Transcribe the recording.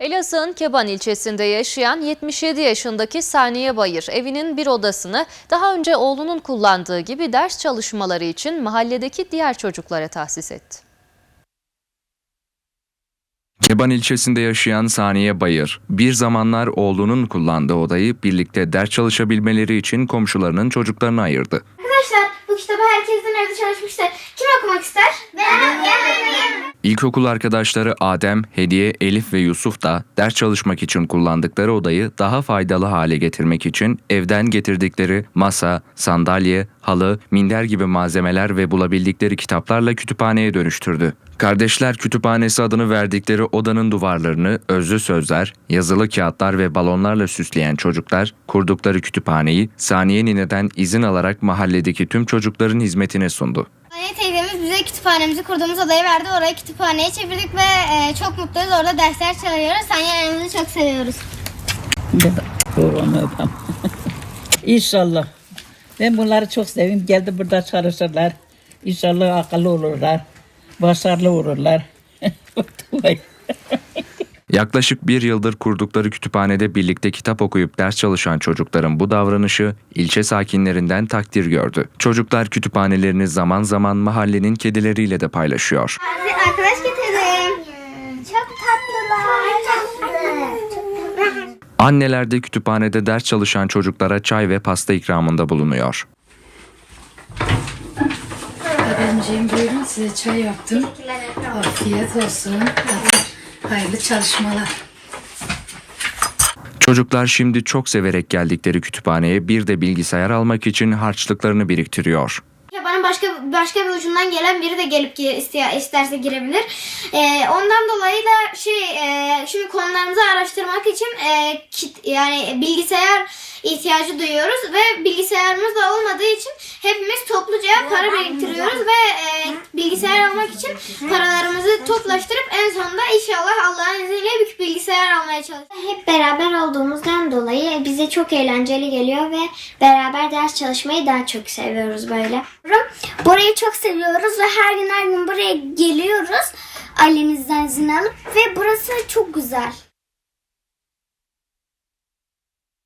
Elazığ'ın Keban ilçesinde yaşayan 77 yaşındaki Saniye Bayır evinin bir odasını daha önce oğlunun kullandığı gibi ders çalışmaları için mahalledeki diğer çocuklara tahsis etti. Keban ilçesinde yaşayan Saniye Bayır, bir zamanlar oğlunun kullandığı odayı birlikte ders çalışabilmeleri için komşularının çocuklarına ayırdı. Arkadaşlar bu kitabı herkesten evde çalışmıştır. Kim okumak ister? Ben. İlkokul arkadaşları Adem, Hediye, Elif ve Yusuf da ders çalışmak için kullandıkları odayı daha faydalı hale getirmek için evden getirdikleri masa, sandalye, halı, minder gibi malzemeler ve bulabildikleri kitaplarla kütüphaneye dönüştürdü. Kardeşler Kütüphanesi adını verdikleri odanın duvarlarını özlü sözler, yazılı kağıtlar ve balonlarla süsleyen çocuklar kurdukları kütüphaneyi Saniye Nine'den izin alarak mahalledeki tüm çocukların hizmetine sundu. Anne teyzemiz bize kütüphanemizi kurduğumuz odayı verdi. Orayı kütüphaneye çevirdik ve e, çok mutluyuz. Orada dersler çalışıyoruz. Sanyelerimizi çok seviyoruz. Doğru. İnşallah. Ben bunları çok sevim. Geldi burada çalışırlar. İnşallah akıllı olurlar. Başarılı olurlar. Yaklaşık bir yıldır kurdukları kütüphanede birlikte kitap okuyup ders çalışan çocukların bu davranışı ilçe sakinlerinden takdir gördü. Çocuklar kütüphanelerini zaman zaman mahallenin kedileriyle de paylaşıyor. Arkadaş getirdim. Çok tatlılar. Anneler de kütüphanede ders çalışan çocuklara çay ve pasta ikramında bulunuyor. Ademciğim buyurun size çay yaptım. Afiyet olsun. Hayırlı çalışmalar. Çocuklar şimdi çok severek geldikleri kütüphaneye bir de bilgisayar almak için harçlıklarını biriktiriyor. Bana başka başka bir ucundan gelen biri de gelip isteye- isterse girebilir. E, ondan dolayı da şey e, şimdi konularımızı araştırmak için e, kit, yani bilgisayar ihtiyacı duyuyoruz ve bilgisayarımız da olmadığı için hepimiz topluca para biriktiriyoruz ve e, bilgisayar almak için paralarımızı toplaştırıp en sonunda inşallah Allah'ın izniyle bir bilgisayar almaya çalışacağız. Hep beraber olduğumuzdan dolayı bize çok eğlenceli geliyor ve beraber ders çalışmayı daha çok seviyoruz böyle. Burayı çok seviyoruz ve her gün her gün buraya geliyoruz ailemizden izin alıp ve burası çok güzel.